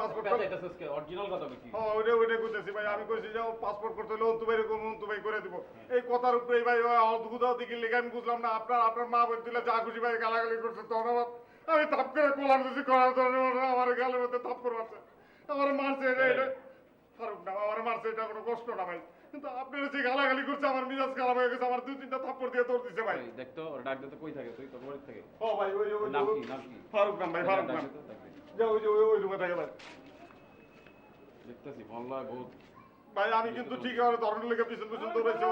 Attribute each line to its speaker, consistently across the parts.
Speaker 1: Passport
Speaker 2: original কথা বলছি
Speaker 1: হ্যাঁ ওইটা ওইটা করতেছি ভাই। আমি কইছি যে পাসপোর্ট করতে হলে অন্তু ভাই এরকম অন্তু ভাই করে দিব। এই কথার উপরে ভাই অদ্ভুত দিকে লিখে আমি বুঝলাম না আপনার আপনার মা বই যা খুশি ভাই গালাগালি করছে তখন আমার আমি থাপ করে কোলার দিছি করার ধরনের আমার গালের মধ্যে থাপ করে মারছে। আমার মারছে এটা এটা। ফারুক না আমার মারছে এটা কোনো কষ্ট না ভাই। কিন্তু আপনার যে গালাগালি করছে আমার মিজাজ খারাপ হয়ে গেছে আমার দুই তিনটা থাপ্পড় দিয়ে তোর দিছে ভাই।
Speaker 2: দেখতো ডাক দিতে কই থাকে? তুই বাড়ি থেকে।
Speaker 1: ও ভাই ওই ওই
Speaker 2: নাম কি? নাম কি?
Speaker 1: ফারুক নাম ভাই ফারুক নাম।
Speaker 2: দে তো, দে।
Speaker 1: যে ওই যে ওই- ওই রুমে থাকে ভাই
Speaker 2: দেখতেছি মহল্লা বহুত
Speaker 1: ভাই আমি কিন্তু ঠিক আছে ধরনের লেগে পিছন পিছন দৌড়াইছি।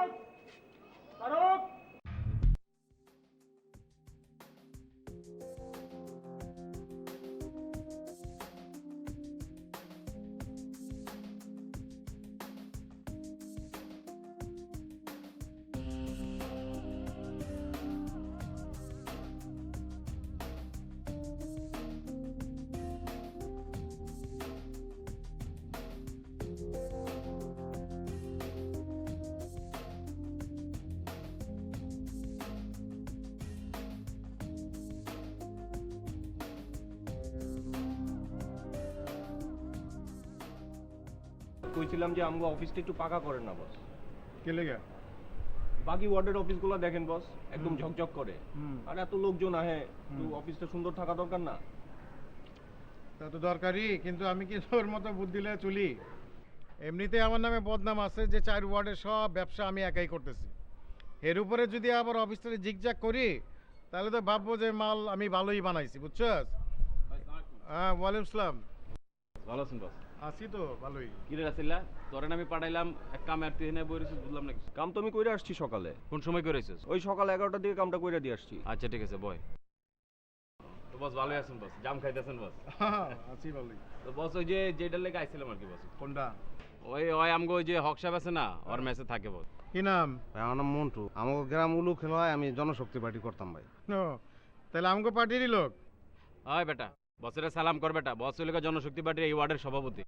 Speaker 3: কইছিলাম যে আমগো অফিসটা একটু পাকা করেন না বস
Speaker 1: কে লেগে?
Speaker 3: বাকি ওয়ার্ডের অফিসগুলো দেখেন বস একদম ঝকঝক করে। আর এত লোকজন আহে একটু অফিসটা সুন্দর থাকা দরকার না?
Speaker 4: তা তো দরকারই কিন্তু আমি কি ওর মতো বুদ্ধি দিলে চলি? এমনিতে আমার নামে বদনাম আছে যে চার ওয়ার্ডের সব ব্যবসা আমি একাই করতেছি। এর উপরে যদি আবার অফিসটা জিগজাগ করি তাহলে তো ভাববো যে মাল আমি ভালোই বানাইছি বুঝছস? হ্যাঁ ওয়ালাইকুম আসসালাম
Speaker 2: ভালো আছেন বস
Speaker 4: আছি তো ভালোই।
Speaker 2: কি রে রাসিল্লা তোরে আমি পাঠাইলাম এক কাম আর তুই বই রইছিস বুঝলাম না কিছু।
Speaker 3: কাম তো আমি কইরা আসছি সকালে।
Speaker 2: কোন সময় করেছিস
Speaker 3: ওই সকাল এগারোটার দিকে কামটা কইরা দিয়ে আসছি।
Speaker 2: আচ্ছা ঠিক আছে বয়। তো বস ভালোই আছেন বস। জাম খাইতেছেন বস?
Speaker 4: আছি ভালোই।
Speaker 2: তো বস ওই যে যেটার লেগে আইছিলাম আর কি বস।
Speaker 4: কোনটা?
Speaker 2: ওই ওই আমগো ওই যে হক সাহেব আছে না ওর মেসে থাকে বস।
Speaker 4: কি নাম?
Speaker 5: আমার নাম মন্টু। আমাকে গ্রাম উলু খেলা হয় আমি জনশক্তি পার্টি করতাম ভাই।
Speaker 4: তাহলে আমাকে পার্টিরই লোক?
Speaker 2: হয় বেটা। বসের সালাম কর বেটা বস হইলে জনশক্তি পার্টির এই ওয়ার্ডের সভাপতি।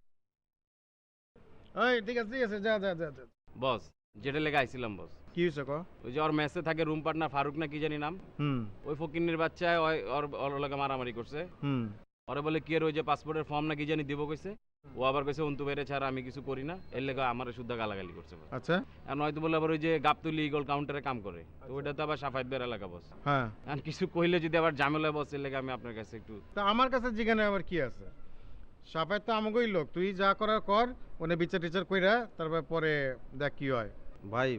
Speaker 4: ওই ঠিক আছে ঠিক আছে যা যা যা যা।
Speaker 2: বস যেটা লেগে আইছিলাম বস।
Speaker 4: কি হইছে ক?
Speaker 2: ওই যে ওর মেসে থাকে রুম পার্টনার ফারুক না কি জানি নাম?
Speaker 4: হুম।
Speaker 2: ওই ফকিন্নির বাচ্চা ওই ওর ওর লগে মারামারি করছে।
Speaker 4: হুম।
Speaker 2: ওরে বলে কি এর ওই যে পাসপোর্টের ফর্ম না কি জানি দিব কইছে? ও আবার কইছে অন্তু বাইরে ছাড়া আমি কিছু করি না। এর লেগে আমার শুদ্ধ গালাগালি করছে
Speaker 4: আচ্ছা।
Speaker 2: আর নয়তো বলে আবার ওই যে গাবতুলি ইগল কাউন্টারে কাম করে। তো ওইটা তো আবার সাফাইত বের এলাকা বস
Speaker 4: হ্যাঁ।
Speaker 2: আর কিছু কইলে যদি আবার ঝামেলা বস এর লেগে আমি আপনার কাছে একটু
Speaker 4: তা আমার কাছে জিজ্ঞানে আবার কি আছে? সাফাই তো আমাকেই লোক। তুই যা করার কর ওনে বিচার টিচার কইরা তারপর পরে দেখ কি হয়।
Speaker 5: ভাই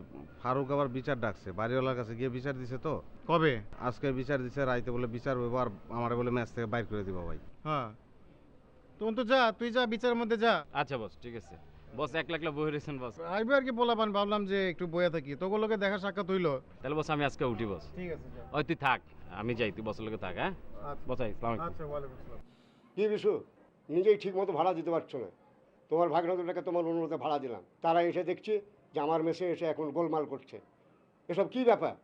Speaker 5: ফারুক আবার বিচার ডাকছে। বাড়িওয়ালার কাছে গিয়ে বিচার দিছে তো।
Speaker 4: কবে?
Speaker 5: আজকে বিচার দিছে রাইতে বলে বিচার হইব আর আমার বলে ম্যাচ থেকে বাইর করে দিব ভাই।
Speaker 4: হ্যাঁ। তখন তো যা তুই যা বিচারের মধ্যে যা।
Speaker 2: আচ্ছা বস ঠিক আছে। বস এক লাখ বই রয়েছেন বস।
Speaker 4: আইবে আর কি বলাবান ভাবলাম যে একটু বইয়া থাকি। তোগুলোকে লোকে দেখা সাক্ষাৎ হইল।
Speaker 2: তাহলে বস আমি আজকে উঠি বস।
Speaker 4: ঠিক আছে
Speaker 2: ওই তুই থাক আমি যাই তুই বসের লোকে থাক হ্যাঁ?
Speaker 4: আচ্ছা। ওয়ালাইকুম আসসালাম।
Speaker 6: কি বিশু নিজেই ঠিক মতো ভাড়া দিতে পারছ না। তোমার ভাগনাতুটাকে তোমার অনুমতি ভাড়া দিলাম। তারা এসে দেখছি যে আমার মেসে এসে এখন গোলমাল করছে। এসব কি ব্যাপার?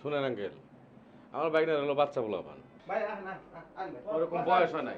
Speaker 2: শুনেন আঙ্কেল আমার বাইকটা হলো বাচ্চা বলা পান ওরকম বয়স হয় নাই